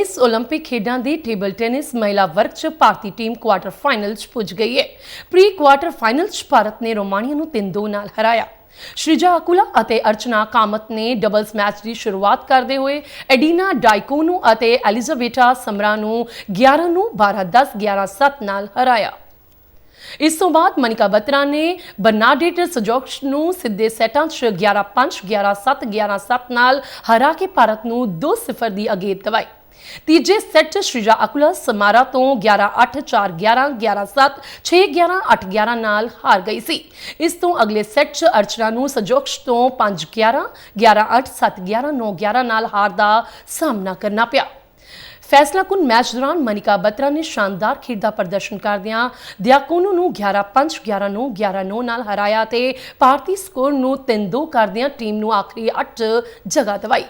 Paris 올림픽 ਖੇਡਾਂ ਦੀ table tennis ਮਹਿਲਾ ਵਰਗ 'ਚ ਭਾਰਤੀ ਟੀਮ ਕੁਆਟਰ ਫਾਈਨਲ 'ਚ ਪੁੱਜ ਗਈ ਹੈ ਪ੍ਰੀ ਕੁਆਟਰ ਫਾਈਨਲ 'ਚ ਭਾਰਤ ਨੇ ਰੋਮਾਨੀਆ ਨੂੰ 3-2 ਨਾਲ ਹਰਾਇਆ ਸ਼੍ਰੀਜਾ ਅਕੁਲਾ ਅਤੇ ਅਰਚਨਾ ਕਾਮਤ ਨੇ ਡਬਲਸ ਮੈਚ ਦੀ ਸ਼ੁਰੂਆਤ ਕਰਦੇ ਹੋਏ ਐਡੀਨਾ ਡਾਈਕੋਨੂ ਅਤੇ ਐਲਿਜ਼ਾਬੇਟਾ ਸਮਰਾ ਨੂੰ 11 ਨੂੰ 12-10 11-7 ਨਾਲ ਹਰਾਇਆ ਇਸ ਤੋਂ ਬਾਅਦ ਮਨਿਕਾ ਬਤਰਾ ਨੇ ਬਰਨਾਡੇਟ ਸਜੋਕਸ ਨੂੰ ਸਿੱਧੇ ਸੈਟਾਂ 'ਚ 11-5 11-7 11-7 ਨਾਲ ਹਰਾ ਕੇ ਭਾਰਤ ਨੂੰ 2-0 ਦੀ ਅਗੇਤ ਦਵਾਈ। ਤੀਜੇ ਸੈੱਟ 'ਚ ਸ਼੍ਰੀਜਾ ਅਕੁਲਾ ਸਮਾਰਾ ਤੋਂ 11-8 4-11 11-7 6-11 8-11 ਨਾਲ ਹਾਰ ਗਈ ਸੀ। ਇਸ ਤੋਂ ਅਗਲੇ ਸੈੱਟ 'ਚ ਅਰਚਨਾ ਨੂੰ ਸਜੋਕਸ ਤੋਂ 5-11 11-8 7-11 9-11 ਨਾਲ ਹਾਰ ਦਾ ਸਾਹਮਣਾ ਕਰਨਾ ਪਿਆ। ਫੈਸਲਾਕੁਨ ਮੈਚ ਦੌਰਾਨ ਮਨਿਕਾ ਬੱਤਰਾ ਨੇ ਸ਼ਾਨਦਾਰ ਖੇਡ ਦਾ ਪ੍ਰਦਰਸ਼ਨ ਕਰਦਿਆਂ ਦਿਆਕੋਨੂ ਨੂੰ 11-5 11-9 11-9 ਨਾਲ ਹਰਾਇਆ ਤੇ ਭਾਰਤੀ ਸਕੋਰ ਨੂੰ 3-2 ਕਰਦਿਆਂ ਟੀਮ ਨੂੰ ਆਖਰੀ 8 ਜਗ੍ਹਾ ਦਵਾਈ।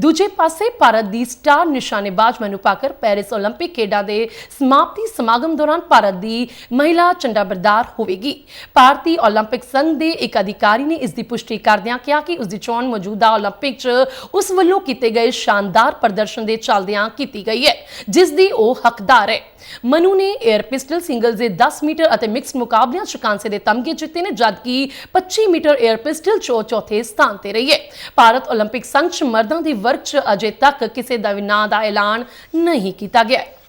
ਦੂਜੇ ਪਾਸੇ ਭਾਰਤ ਦੀ ਸਟਾਰ ਨਿਸ਼ਾਨੇਬਾਜ਼ ਮਨੂ ਪਾਕਰ ਪੈਰਿਸ 올림픽 ਖੇਡਾਂ ਦੇ ਸਮਾਪਤੀ ਸਮਾਗਮ ਦੌਰਾਨ ਭਾਰਤ ਦੀ ਮਹਿਲਾ ਝੰਡਾ ਬਰਦਾਰ ਹੋਵੇਗੀ। ਭਾਰਤੀ 올림픽 ਸੰਘ ਦੇ ਇੱਕ ਅਧਿਕਾਰੀ ਨੇ ਇਸ ਦੀ ਪੁਸ਼ਟੀ ਕਰਦਿਆਂ ਕਿਹਾ ਕਿ ਉਸ ਦੀ ਚੋਣ ਮੌਜੂਦਾ 올림픽 'ਚ ਉਸ ਵੱਲੋਂ ਕੀਤੇ ਗਏ ਸ਼ਾਨਦਾਰ ਪ੍ਰਦਰਸ਼ਨ ਦੇ ਚੱਲਦਿਆਂ ਕੀਤੀ ਗਈ ਹੈ, ਜਿਸ ਦੀ ਉਹ ਹੱਕਦਾਰ ਹੈ। ਮਨੂ ਨੇ 에ਅਰ ਪਿਸਟਲ ਸਿੰਗਲ ਦੇ 10 ਮੀਟਰ ਅਤੇ ਮਿਕਸਡ ਮੁਕਾਬਲਿਆਂ 'ਚ ਕਾਂਸੇ ਦੇ ਤਮਗੇ ਜਿੱਤੇ ਨੇ, ਜਦਕਿ 25 ਮੀਟਰ 에ਅਰ ਪਿਸਟਲ 'ਚ ਚੌਥੇ ਸਥਾਨ ਤੇ ਰਹੀ ਹੈ। ਭਾਰਤ 올림픽 ਸੰਘ 'ਚ ਮਰਦਾਂ ਦੀ ਵਰਗ 'ਚ ਅਜੇ ਤੱਕ ਕਿਸੇ ਦਾ ਵੀ ਨਾਂ ਦਾ ਐਲਾਨ ਨਹੀਂ ਕੀਤਾ ਗਿਆ। ਹੈ